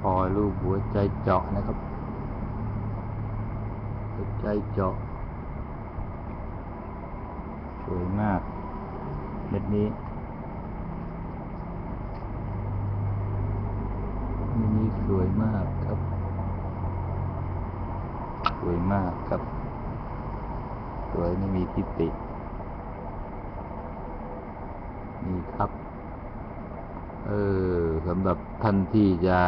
พลอยรูปหัวใจเจาะนะครับ หัวใจเจาะ สวยมากเม็ดนี้เม็ดนี้สวยมากครับ สวยมากครับ สวยไม่มีทิฏฐินี่ครับ เออ สำหรับท่านที่จะ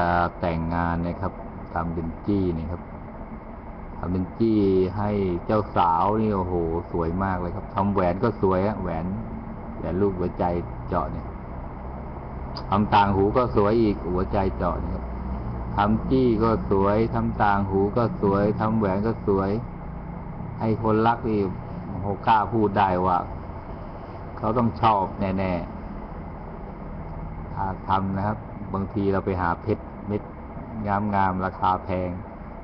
แต่งงานนะครับทำเป็นจี้นี่ครับทำเป็นจี้ให้เจ้าสาวนี่โอ้โห สวยมากเลยครับทำแหวนก็สวยอะแหวนแหวนรูปหัวใจเจาะเนี่ยทำต่างหูก็สวยอีกหัวใจเจาะเนี่ยครับทำจี้ก็สวยทำต่างหูก็สวยทำแหวนก็สวย ให้คนรักนี่โอ้โหกล้าพูดได้ว่า เขาต้องชอบแน่ๆ ทำนะครับ บางทีเราไปหาเพชรเม็ดงามงามๆราคาแพง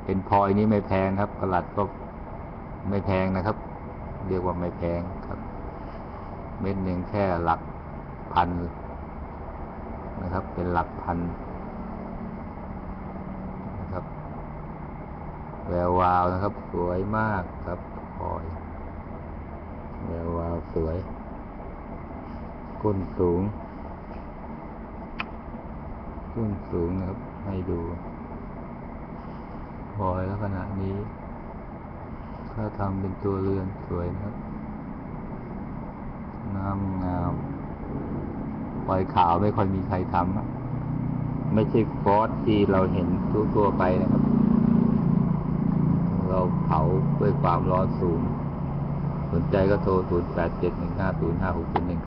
เป็นพลอยนี้ไม่แพงครับกระลัดก็ไม่แพงนะครับ เรียกว่าไม่แพงครับ เม็ดหนึ่งแค่หลักพันนะครับ เป็นหลักพันนะครับ แวววาวนะครับ สวยมากครับพลอย แวววาวสวย ก้นสูง ก้นสูงนะครับ ให้ดูพอยลักษณะนี้ ถ้าทำเป็นตัวเรือนสวยนะครับงามงามพลอยขาวไม่ค่อยมีใครทำไม่ใช่ฟอสที่เราเห็นทั่วไปนะครับ เราเผาด้วยความร้อนสูง สนใจก็โทร 0 8 7 1 5 0 5 6 1